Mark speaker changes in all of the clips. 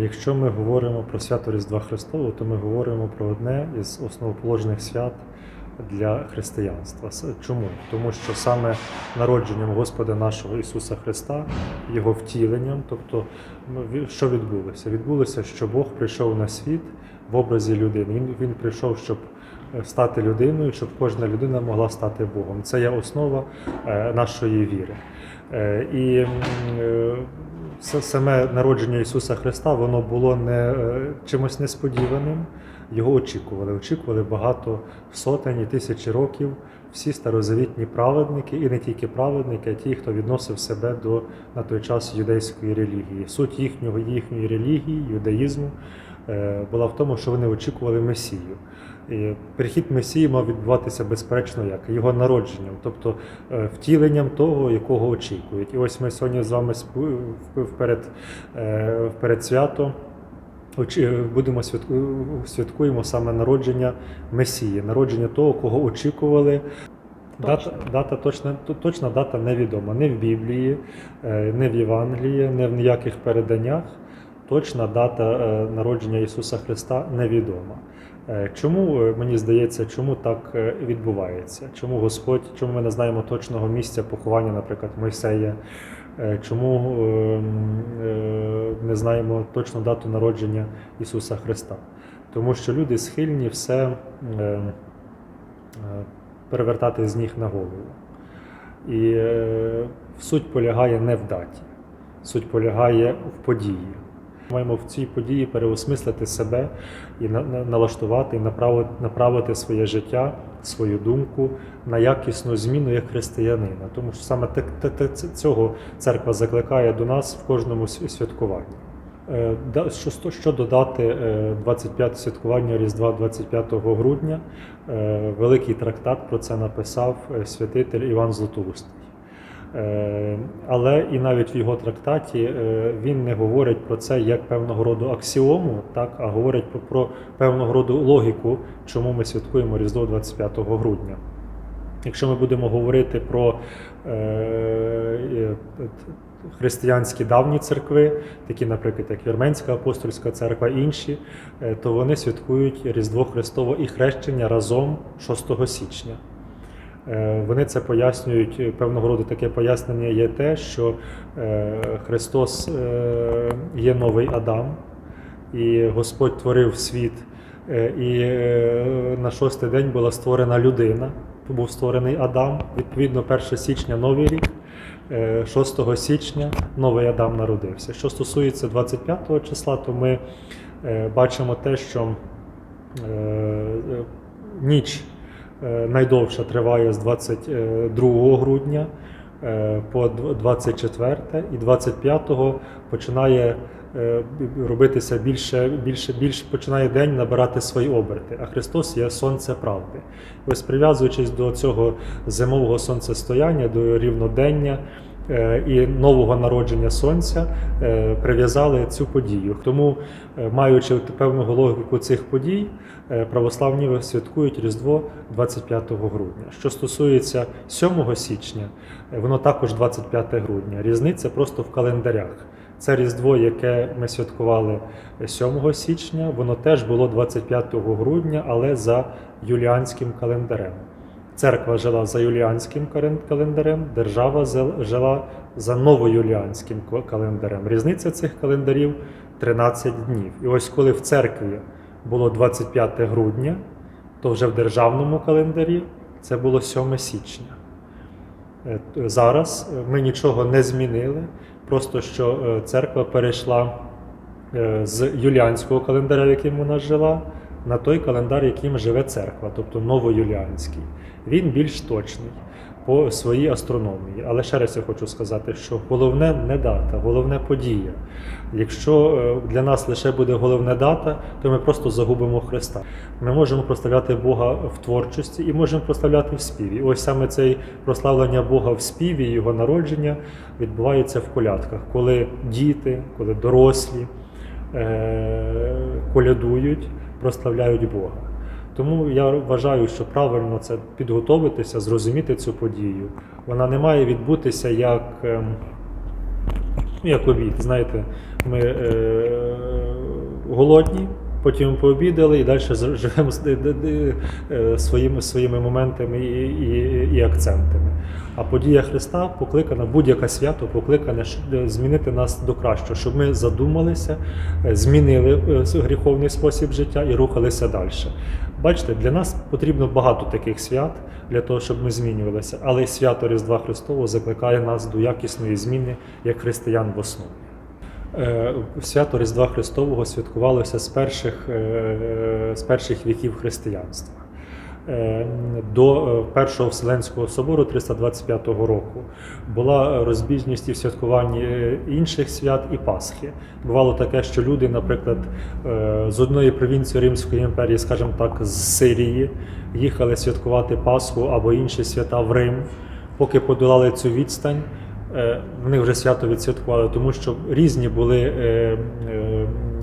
Speaker 1: Якщо ми говоримо про свято Різдва Христового, то ми говоримо про одне із основоположних свят для християнства. Чому? Тому що саме народженням Господа нашого Ісуса Христа, Його втіленням, тобто ну, що відбулося? Відбулося, що Бог прийшов на світ в образі людини. Він, він прийшов, щоб е, стати людиною, щоб кожна людина могла стати Богом. Це є основа е, нашої віри. Е, І саме народження Ісуса Христа, воно було не е, чимось несподіваним. Його очікували. Очікували багато сотень і тисячі років. Всі старозавітні праведники, і не тільки праведники, а ті, хто відносив себе до на той час юдейської релігії. Суть їхнього їхньої релігії, юдаїзму була в тому, що вони очікували Месію. І прихід Месії мав відбуватися безперечно як його народженням, тобто е, втіленням того, якого очікують. І ось ми сьогодні з вами вперед, е, вперед свято будемо святку, святкуємо саме народження Месії, народження того, кого очікували. Дата, дата точна, точна дата невідома. Не в Біблії, е, не в Євангелії, не в ніяких переданнях. Точна дата е, народження Ісуса Христа невідома. Е, Чому е, мені здається, чому так відбувається? Чому Господь, чому ми не знаємо точного місця поховання, наприклад, Мойсея? Чому е, м, е, не знаємо точну дату народження Ісуса Христа? Тому що люди схильні все перевертати з ніг на голову. І суть полягає не в даті, суть полягає в події. Маємо в цій події переосмислити себе і на- на- налаштувати, і направити, направити своє життя, свою думку на якісну зміну як християнина. Тому що саме цього церква закликає до нас в кожному святкуванні. Е, Що, що додати е, 25 святкування Різдва 25 грудня? Е, Великий трактат про це написав е, святитель Іван Златоустий. Е, Але і навіть в його трактаті е, він не говорить про це як певного роду аксіому, так, а говорить про, про певного роду логіку, чому ми святкуємо Різдво 25 грудня. Якщо ми будемо говорити про е, християнські давні церкви, такі, наприклад, як Вірменська апостольська церква, інші, то вони святкують Різдво Христово і хрещення разом 6 січня. Е, Вони це пояснюють, е, певного роду таке пояснення є те, що е, Христос є новий Адам, і Господь творив світ, і на шостий день була створена людина, був створений Адам. Відповідно, 1 січня новий рік, е, 6 січня новий Адам народився. Що стосується 25 числа, то ми бачимо те, що ніч е, найдовша триває з 22 грудня е, по дв- 24 і 25 починає е, робитися більше, більше, більше починає день набирати свої оберти. А Христос є сонце правди. Ось прив'язуючись до цього зимового сонцестояння, до рівнодення. Е, І нового народження сонця е, прив'язали цю подію. Тому, е, маючи певну логіку цих подій, православні святкують Різдво 25 грудня. Що стосується 7 січня, воно також 25 грудня. Різниця просто в календарях. Це Різдво, яке ми святкували 7 січня, воно теж було 25 грудня, але за юліанським календарем. Церква жила за юліанським календарем, держава жила за новоюліанським календарем. Різниця цих календарів 13 днів. І ось коли в церкві було 25 грудня, то вже в державному календарі це було 7 січня. Е, Зараз е, ми нічого не змінили, просто що е, церква перейшла з юліанського календаря, яким вона жила, на той календар, яким живе церква, тобто новоюліанський. Він більш точний по своїй астрономії. Але ще раз я хочу сказати, що головне не дата, головне подія. Якщо е, для нас лише буде головне дата, то ми просто загубимо Христа. Ми можемо прославляти Бога в творчості і можемо прославляти в співі. Ось саме цей прославлення Бога в співі, його народження відбувається в колядках, коли діти, коли дорослі е, колядують, прославляють Бога. Тому я вважаю, що правильно це підготовитися, зрозуміти цю подію. Вона не має відбутися як, ем, як обід. Знаєте, ми е, голодні, потім пообідали і далі живемо е, своїми, своїми моментами і, і, і акцентами. А подія Христа покликана, будь-яке свято покликане змінити нас до кращого, щоб ми задумалися, е, змінили е, гріховний спосіб життя і рухалися далі. Бачите, для нас потрібно багато таких свят для того, щоб ми змінювалися, але свято Різдва Христового закликає нас до якісної зміни як християн в основі. Е, Свято Різдва Христового святкувалося з перших, е, з перших віків християнства. Е, До Першого Вселенського собору 325 року була розбіжність і в святкуванні інших свят і Пасхи. Бувало таке, що люди, наприклад, з одної провінції Римської імперії, скажімо так, з Сирії, їхали святкувати Пасху або інші свята в Рим, поки подолали цю відстань. Е, Вони вже свято відсвяткували, тому що різні були е, е,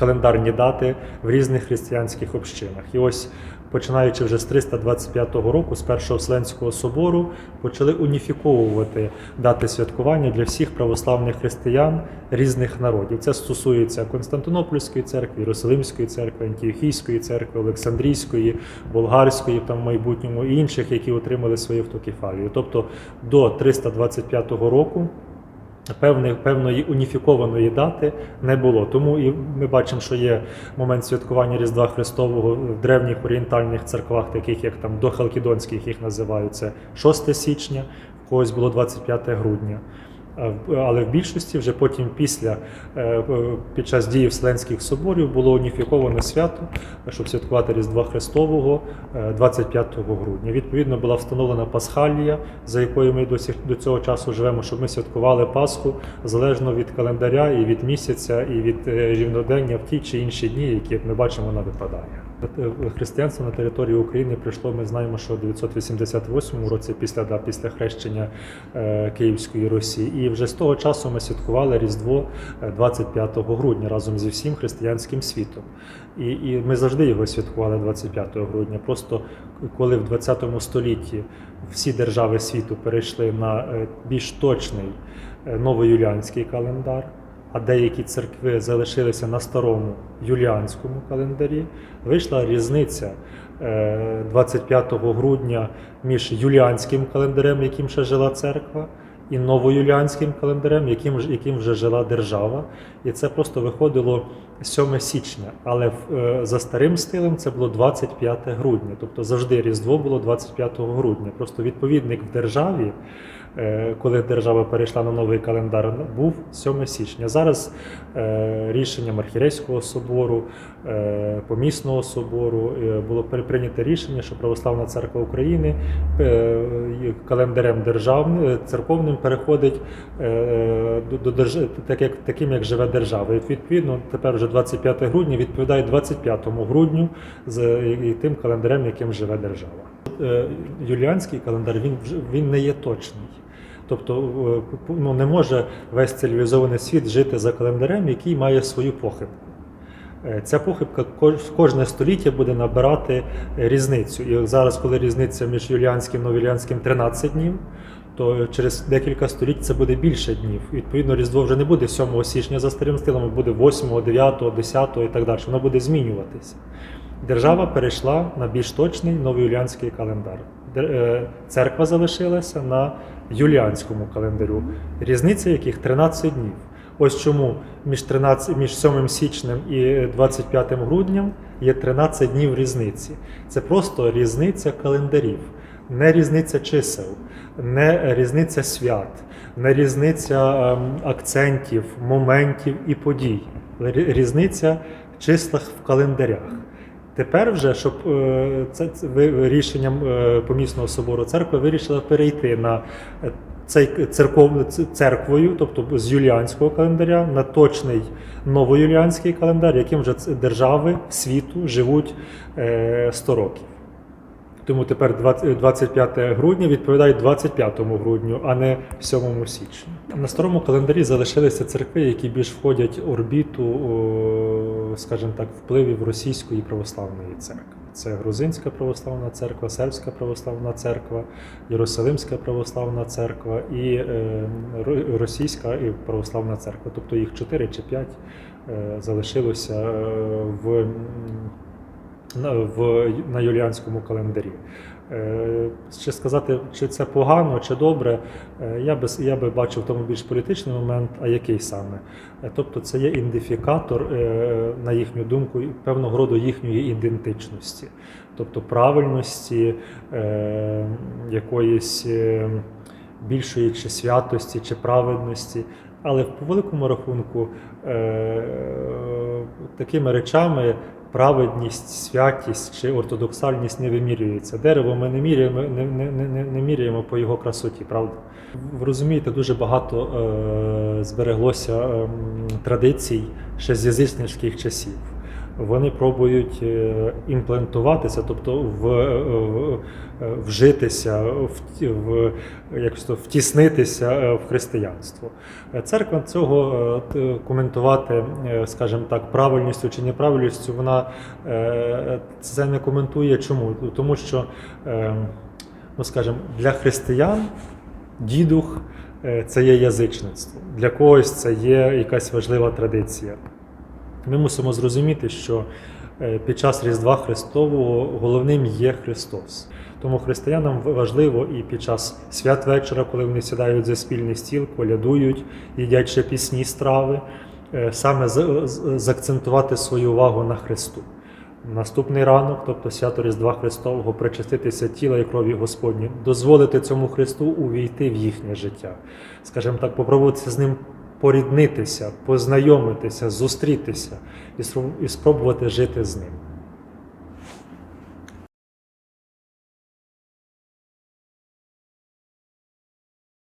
Speaker 1: календарні дати в різних християнських общинах. І ось починаючи вже з 325 року, з Першого Вселенського собору, почали уніфіковувати дати святкування для всіх православних християн різних народів. Це стосується Константинопольської церкви, Єрусалимської церкви, Антіохійської церкви, Олександрійської, Болгарської там в майбутньому і інших, які отримали свою автокефалію. Тобто до 325 року певних, певної уніфікованої дати не було. Тому і ми бачимо, що є момент святкування Різдва Христового в древніх орієнтальних церквах, таких як там дохалкідонських їх називаються це 6 січня, в когось було 25 грудня. Але в більшості вже потім після е, е, під час дії Вселенських соборів було уніфіковане свято, щоб святкувати Різдва Христового е, 25 грудня. Відповідно була встановлена Пасхалія, за якою ми досі до цього часу живемо, щоб ми святкували Пасху залежно від календаря і від місяця, і від е, рівнодення в ті чи інші дні, які як ми бачимо, вона випадає. Е, Християнство на території України прийшло. Ми знаємо, що в 988 році, після да, після хрещення е, Київської Русі, і вже з того часу ми святкували Різдво е, 25 грудня разом зі всім християнським світом. І, і ми завжди його святкували 25 грудня. Просто коли в 20 столітті всі держави світу перейшли на е, більш точний е, новоюліанський календар, а деякі церкви залишилися на старому юліанському календарі, вийшла різниця е, 25 грудня між юліанським календарем, яким ще жила церква, і новоюліанським календарем, яким, яким вже жила держава. І це просто виходило 7 січня. Але е, за старим стилем це було 25 грудня. Тобто завжди Різдво було 25 грудня. Просто відповідник в державі, е, коли держава перейшла на новий календар, був 7 січня. Зараз е, рішенням Архірейського собору, помісного собору було прийнято рішення, що Православна церква України календарем державним церковним переходить до, так як таким, як живе держава. І відповідно тепер вже 25 грудня відповідає 25 грудню з тим календарем, яким живе держава. Е, Юліанський календар він він не є точний. Тобто е, ну, не може весь цивілізований світ жити за календарем, який має свою похибку. Е, Ця похибка кожне століття буде набирати різницю. І зараз, коли різниця між юліанським і новоюліанським 13 днів, то через декілька століть це буде більше днів. Відповідно, Різдво вже не буде 7 січня за старим стилем, а буде 8, 9, 10 і так далі. Воно буде змінюватися. Держава перейшла на більш точний новоюліанський календар. Е, Церква залишилася на юліанському календарю, різниця яких 13 днів. Ось чому між 13, між 7 січнем і 25 груднем є 13 днів різниці. Це просто різниця календарів, не різниця чисел, не різниця свят, не різниця ем, акцентів, моментів і подій, різниця в числах в календарях. Тепер вже, щоб е, це рішенням е, помісного собору церкви вирішила перейти на е, цей церков, церквою, тобто з юліанського календаря, на точний новоюліанський календар, яким вже держави світу живуть е, 100 років. Тому тепер 20 25 грудня відповідає 25 грудню, а не 7 січня. На старому календарі залишилися церкви, які більш входять в орбіту скажімо так, впливів російської православної церкви. Це Грузинська православна церква, Сербська православна церква, Єрусалимська православна церква і е, Російська і православна церква. Тобто їх 4 чи 5 залишилося е, в, м, на, в, на юліанському календарі. Е, Ще сказати, чи це погано, чи добре, е, я би, я би бачив тому більш політичний момент, а який саме? Е, Тобто це є ідентифікатор, на їхню думку, певного роду їхньої ідентичності, тобто правильності, якоїсь більшої чи святості, чи праведності. Але по великому рахунку такими речами праведність, святість чи ортодоксальність не вимірюється. Дерево ми не міряємо, не, не, не, не- міряємо по його красоті, правда? Ви розумієте, дуже багато е, збереглося е, традицій ще з язичницьких часів. Вони пробують е, імплантуватися, тобто в, е, е, вжитися, в, в, якось то, втіснитися в християнство. Церква цього коментувати, скажімо так, правильністю чи неправильністю, вона це не коментує. Чому? Тому що, ну скажімо, для християн дідух це є язичництво, для когось це є якась важлива традиція. Ми мусимо зрозуміти, що е, під час Різдва Христового головним є Христос. Тому християнам важливо і під час свят вечора, коли вони сідають за спільний стіл, колядують, їдять ще пісні страви, е, саме заакцентувати свою увагу на Христу. Наступний ранок, тобто свято Різдва Христового, причаститися тіла і крові Господні, дозволити цьому Христу увійти в їхнє життя. Скажімо так, попробувати з ним поріднитися, познайомитися, зустрітися і спробувати жити з ним.